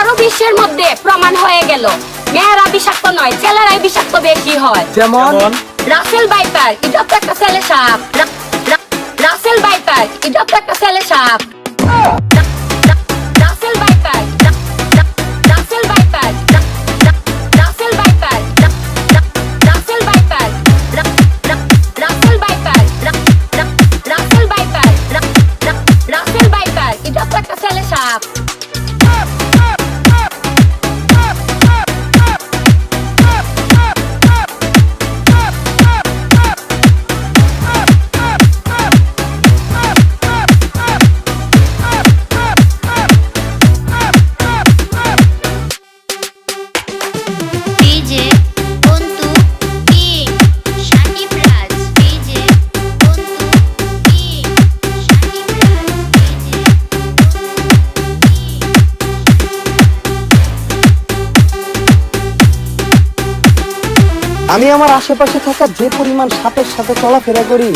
আবারও বিশ্বের মধ্যে প্রমাণ হয়ে গেল। মেয়েরা বিষাক্ত নয় ছেলেরাই বিষাক্ত বেশি হয়। যেমন? রাসেল বাইপার এটা তো একটা ছেলে সাপ। রাসেল বাইপার এটা তো একটা ছেলে সাপ। আমি আমার আশেপাশে থাকা যে পরিমাণ সাপের সাথে চলাফেরা করি,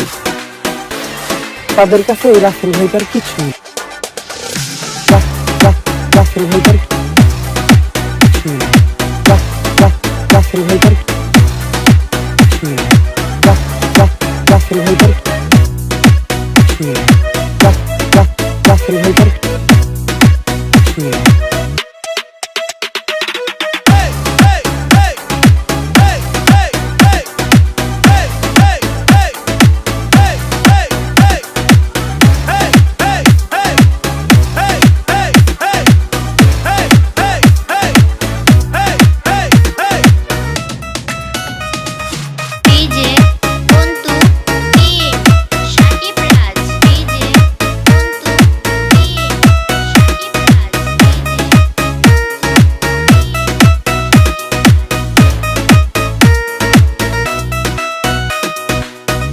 তাদের কাছে এই রাসেল ভাইটার কিছু রাসেল রাসেল ভাইটার কিছু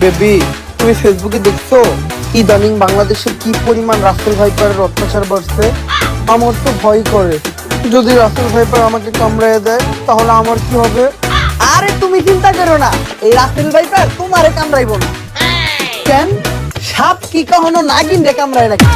বেবি, তুমি ফেসবুকে দেখছ? ইদানিং বাংলাদেশে কি পরিমাণ রাসেল ভাইপারের অত্যাচার বাড়ছে? আমার তো ভয় করে। যদি রাসেল ভাইপার আমাকে কামড়ায় দেয়, তাহলে আমার কি হবে? আরে তুমি চিন্তা করো না। এই রাসেল ভাইপার তোমারে কামড়াইব না। কেন? সাপ কি কখনো নাগিন রে কামড়ায় নাকি?